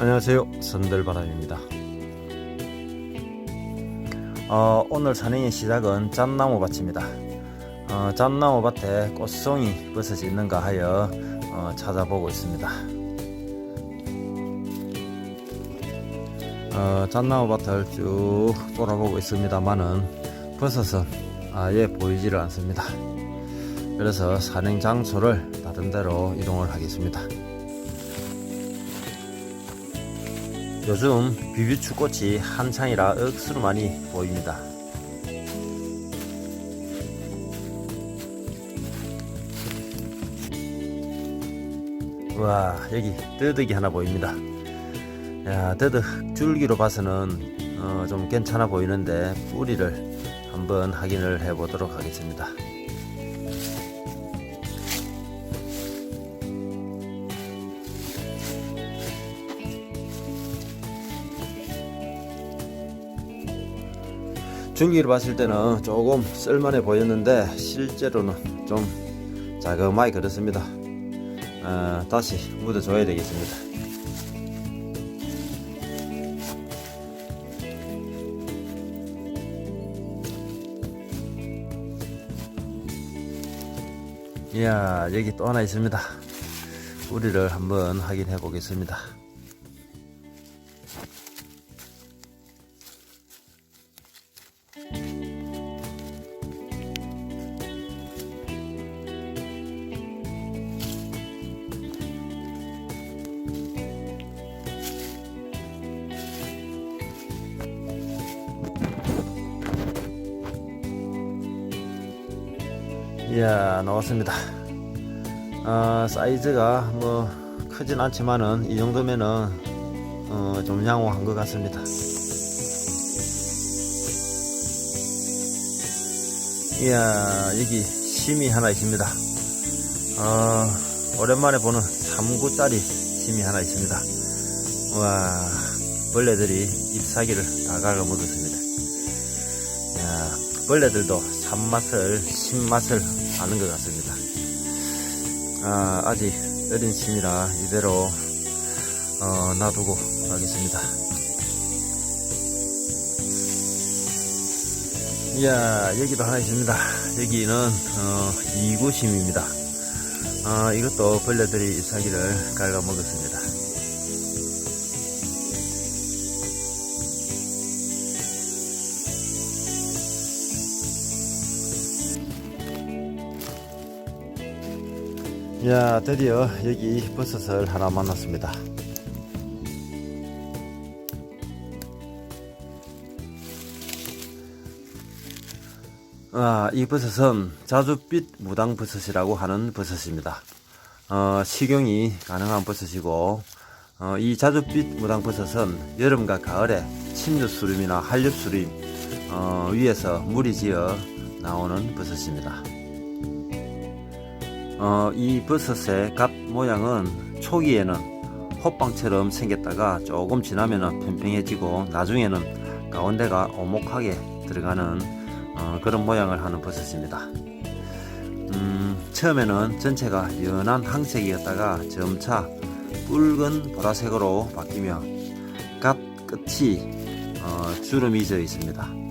안녕하세요. 선들바람입니다. 어, 오늘 산행의 시작은 짠나무 밭입니다. 어, 짠나무 밭에 꽃송이 버섯이 있는가 하여 어, 찾아보고 있습니다. 어, 짠나무 밭을 쭉 돌아보고 있습니다만은 버섯은 아예 보이지를 않습니다. 그래서 산행 장소를 다른 데로 이동을 하겠습니다 요즘 비비추 꽃이 한창이라 억수로 많이 보입니다. 와 여기 뜨득이 하나 보입니다. 야 뜨득 줄기로 봐서는 어, 좀 괜찮아 보이는데 뿌리를 한번 확인을 해 보도록 하겠습니다. 중기를 봤을 때는 조금 쓸만해 보였는데 실제로는 좀 자그마히 그렇습니다. 어, 다시 묻어줘야 되겠습니다. 이야 여기 또 하나 있습니다. 뿌리를 한번 확인해 보겠습니다. 이야 나왔습니다. 어, 사이즈가 뭐 크진 않지만은 이 정도면은 어, 좀 양호한 것 같습니다. 이야 여기 심이 하나 있습니다. 어, 오랜만에 보는 3구짜리 심이 하나 있습니다. 와 벌레들이 잎사귀를 다 갉아먹었습니다. 야, 벌레들도 산맛을 신맛을 아는 것 같습니다. 아, 아직 어린 심이라 이대로 어, 놔두고 가겠습니다. 이야 여기도 하나 있습니다. 여기는 어, 이구심입니다. 어, 이것도 벌레들이 잎사귀를 갉아먹었습니다 야 드디어 여기 버섯을 하나 만났습니다. 아, 이 버섯은 자줏빛 무당버섯이라고 하는 버섯입니다. 어, 식용이 가능한 버섯이고 어, 이 자줏빛 무당버섯은 여름과 가을에 침류수림이나 한렵수림 어, 위에서 물이 지어 나오는 버섯입니다 어, 이 버섯의 갓 모양은 초기에는 호빵처럼 생겼다가 조금 지나면 평평해지고 나중에는 가운데가 오목하게 들어가는 어, 그런 모양을 하는 버섯입니다. 음, 처음에는 전체가 연한 항색이었다가 점차 붉은 보라색으로 바뀌며 갓 끝이 어, 주름이 져 있습니다.